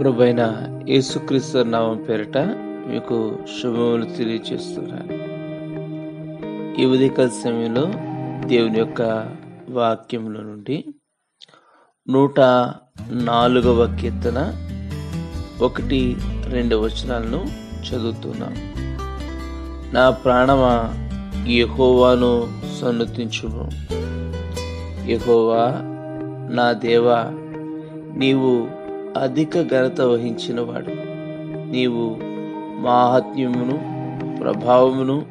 ప్రభైన యేసుక్రీస్తు నామం పేరిట మీకు శుభములు తెలియజేస్తున్నాను ఈ ఉదయకాల సమయంలో దేవుని యొక్క వాక్యముల నుండి నూట నాలుగవ కీర్తన ఒకటి రెండు వచనాలను చదువుతున్నాం. నా ప్రాణమా యహోవాను సన్నతించుము. యహోవా నా దేవా నీవు అధిక ఘనత వహించినవాడు. నీవు మాహాత్మ్యమును ప్రభావమును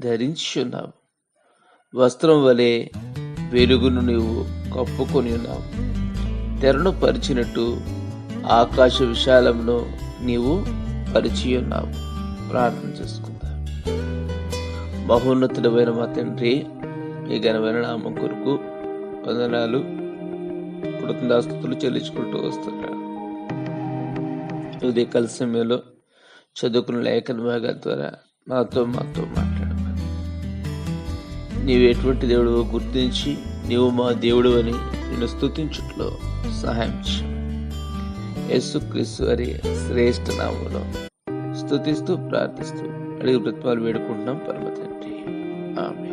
ధరించున్నావు వస్త్రం వలె వెలుగును నీవు కప్పుకొని ఉన్నావు. తెరను పరిచినట్టు ఆకాశ విశాలమును నీవు పరిచి ఉన్నావు. ప్రార్థన చేసుకుందాం. మహోన్నతుడమైన మా తండ్రి మీ ఘనమైన నామం కొరకు వందనాలు. కృతజ్ఞాస్తులు చెల్లించుకుంటూ వస్తున్నాడు ఉదయకాల సమయంలో చదువుకున్న లేఖన భాగాల ద్వారా నాతో మాతో మాట్లాడమని. నీవు ఎటువంటి దేవుడు గుర్తించి నీవు మా దేవుడు అని నిన్ను స్థుతించుట్లో సహాయం చేసుక్రీస్తు యేసుక్రీస్తు వారి శ్రేష్ఠ నామంలో స్తుతిస్తూ ప్రార్థిస్తూ అడిగి వృత్వాలు వేడుకుంటున్నాం పరమ తండ్రి. ఆమె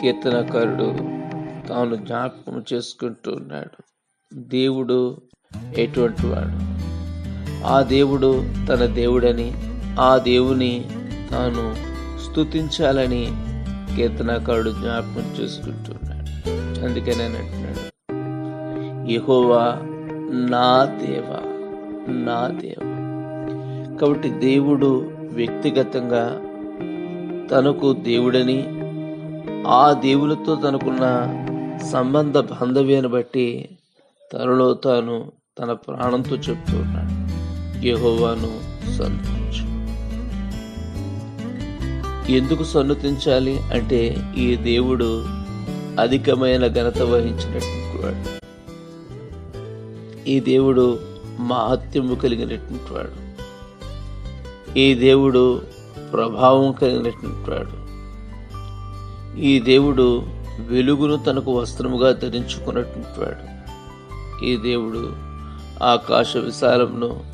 కీర్తనకారుడు తాను జ్ఞాపకం చేసుకుంటూ ఉన్నాడు. దేవుడు ఎటువంటి వాడు? ఆ దేవుడు తన దేవుడని ఆ దేవుని తాను స్తుతించాలని కీర్తనాకారుడు జ్ఞాపకం చేసుకుంటున్నాడు. అందుకని నేను అంటున్నాడు యహోవా నా దేవ నా దేవ. కాబట్టి దేవుడు వ్యక్తిగతంగా తనకు దేవుడని ఆ దేవులతో తనకున్న సంబంధ బాంధవ్యాన్ని బట్టి తనలో తాను తన ప్రాణంతో చెప్తూ ఉన్నాడు యహోవాను సన్నతించు ఎందుకు సన్నతించాలి అంటే ఈ దేవుడు అధికమైన ఘనత వహించినటువంటి వాడు. ఈ దేవుడు మహత్యము కలిగినటువంటి వాడు. ఈ దేవుడు ప్రభావం కలిగినటువంటి వాడు. ఈ దేవుడు వెలుగును తనకు వస్త్రముగా ధరించుకున్నటువంటి వాడు. ఈ దేవుడు ఆకాశ విశాలంను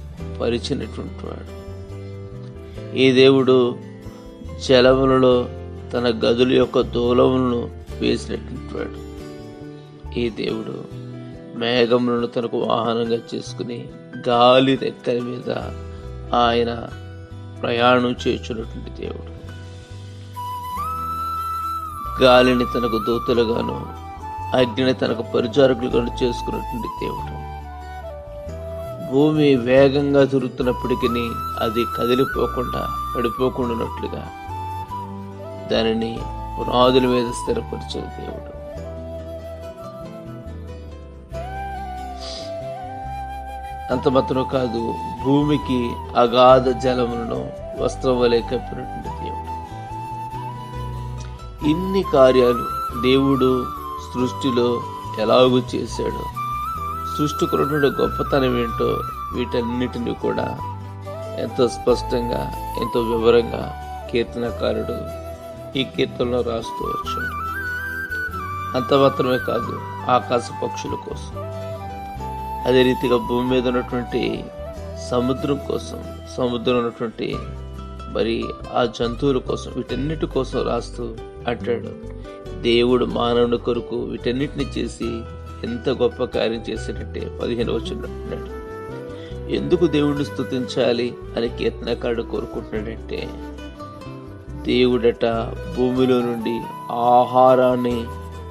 పరిచినటువంటి వాడు. ఈ దేవుడు జలములలో తన గదుల యొక్క దూలములను వేసినటువంటి వాడు. ఈ దేవుడు మేఘములను తనకు వాహనంగా చేసుకుని గాలి రెక్కల మీద ఆయన ప్రయాణం చేస్తున్నటువంటి దేవుడు. గాలిని తనకు దూతలుగాను అగ్నిని తనకు పరిచారకులుగాను చేసుకున్నటువంటి దేవుడు. భూమి వేగంగా తిరుగుతున్నప్పటికీ అది కదిలిపోకుండా పడిపోకుండా దానిని పునాదుల మీద స్థిరపరిచే దేవుడు. అంత మాత్రం కాదు భూమికి అగాధ జలములను వస్త్రం వలె కప్పినటువంటి దేవుడు. ఇన్ని కార్యాలు దేవుడు సృష్టిలో ఎలాగూ చేశాడో. సృష్టికున్నటువంటి గొప్పతనం ఏంటో వీటన్నిటిని కూడా ఎంతో స్పష్టంగా ఎంతో వివరంగా కీర్తనకారుడు ఈ కీర్తనలో రాస్తూ వచ్చాడు. అంత మాత్రమే కాదు ఆకాశ పక్షుల కోసం. అదే రీతిగా భూమి మీద ఉన్నటువంటి సముద్రం కోసం సముద్రం ఉన్నటువంటి మరి ఆ జంతువుల కోసం వీటన్నిటి కోసం రాస్తూ అంటాడు. దేవుడు మానవుని కొరకు వీటన్నిటిని చేసి ఎంత గొప్ప కార్యం చేసినట్టే పదిహేను వచ్చిన ఎందుకు దేవుడిని స్తుతించాలి అని కీర్తనకారుడు కోరుకుంటున్నాడంటే దేవుడట భూమిలో నుండి ఆహారాన్ని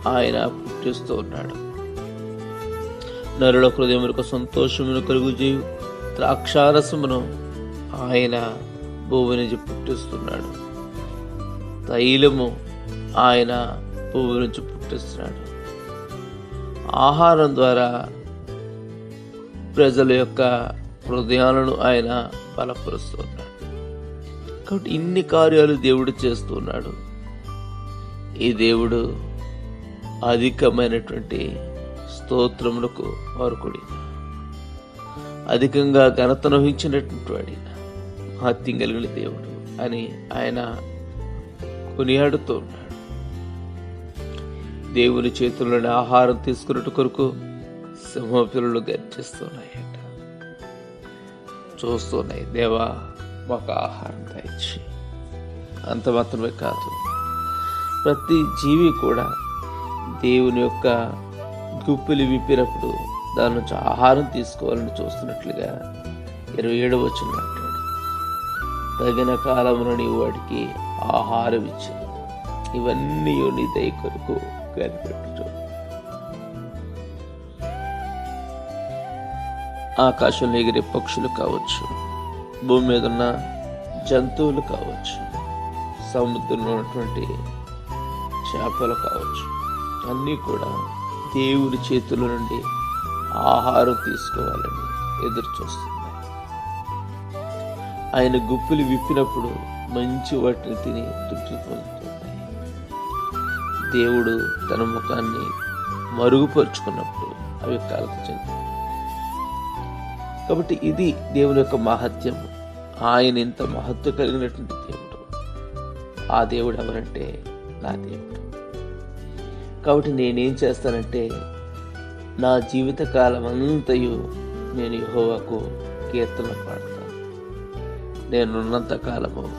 ఆయన పుట్టిస్తూ ఉన్నాడు. నరుల హృదయములకు సంతోషమును కలుగు చేయు ద్రాక్షారసమును ఆయన భూమి నుంచి పుట్టిస్తున్నాడు. తైలము ఆయన భూమి నుంచి పుట్టిస్తున్నాడు. ఆహారం ద్వారా ప్రజల యొక్క హృదయాలను ఆయన బలపరుస్తున్నాడు. కాబట్టి ఇన్ని కార్యాలు దేవుడు చేస్తున్నాడు. ఈ దేవుడు అధికమైనటువంటి స్తోత్రములకు వారుకుడి అధికంగా ఘనతను వహించినటువంటి వాడి మహత్యం కలిగిన దేవుడు అని ఆయన కొనియాడుతూ ఉన్నాడు. దేవుని చేతుల్లోని ఆహారం తీసుకున్నట్టు కొరకు సింహపిల్లలు గర్జిస్తున్నాయట. చూస్తున్నాయి దేవా మాకు ఆహారం దయచి అంత మాత్రమే కాదు ప్రతి జీవి కూడా దేవుని యొక్క గుప్పిలు విప్పినప్పుడు దాని నుంచి ఆహారం తీసుకోవాలని చూస్తున్నట్లుగా ఇరవై ఏడు వచ్చిన తగిన కాలంలో నీవు వాడికి ఆహారం ఇచ్చాను ఇవన్నీ నీ దయ కొరకు కనిపెట్టు ఆకాశంలో ఎగిరే పక్షులు కావచ్చు భూమి మీద ఉన్న జంతువులు కావచ్చు సముద్రంలో ఉన్నటువంటి చేపలు కావచ్చు అన్నీ కూడా దేవుడి చేతుల నుండి ఆహారం తీసుకోవాలని ఎదురు చూస్తున్నాయి ఆయన గుప్పులు విప్పినప్పుడు మంచి వాటిని తిని తృప్తి పొందుతుంది దేవుడు తన ముఖాన్ని మరుగుపరుచుకున్నప్పుడు అవి కలత చెంది కాబట్టి ఇది దేవుని యొక్క మహత్యం. ఆయన ఇంత మహత్వ కలిగినటువంటి దేవుడు. ఆ దేవుడు ఎవరంటే నా దేవుడు. కాబట్టి నేనేం చేస్తానంటే నా జీవిత కాలం అంతయు నేను యెహోవాకు కీర్తన పాడతాను. నేనున్నంత కాలము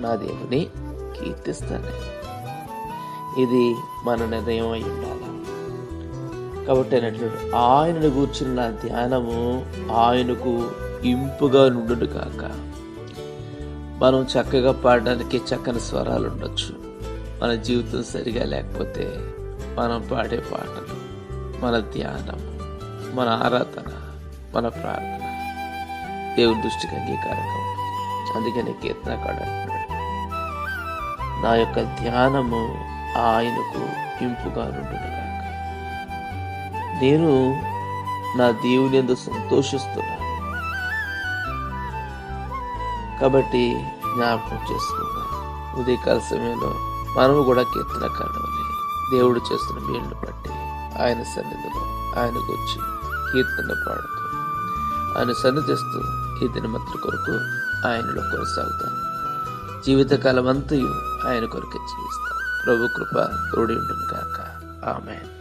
నా దేవుని కీర్తిస్తాను. ఇది మన నిర్ణయం అయి ఉండాలి? కాబట్టి ఆయన ఆయనను కూర్చున్న ధ్యానము ఆయనకు ఇంపుగా నుండును కాక మనం చక్కగా పాడడానికి చక్కని స్వరాలు ఉండొచ్చు. మన జీవితం సరిగా లేకపోతే మనం పాడే పాటలు మన ధ్యానం మన ఆరాధన మన ప్రార్థన దేవుని దృష్టికి అంగీకారంగా ఉంటుంది అందుకని కీర్తనకాడు అంటున్నాడు నా యొక్క ధ్యానము ఆయనకు ఇంపుగా నుండును నేను నా దేవుని ఎందు సంతోషిస్తున్నాను. కాబట్టి జ్ఞాపకం చేసుకుందాం. ఉదయకాల సమయంలో మనము కూడా కీర్తన కాడవని దేవుడు చేస్తున్న మేలును బట్టి ఆయన సన్నిధిలో ఆయనకు వచ్చి కీర్తన పాడుతూ ఆయన సన్నిధిస్తూ ఈ మంత్రి కొరకు ఆయనలో కొనసాగుతాం. జీవితకాలం అంతయు ఆయన కొరకే జీవిస్తాం. ప్రభు కృప తోడి ఉంటుంది కాక ఆమెన్.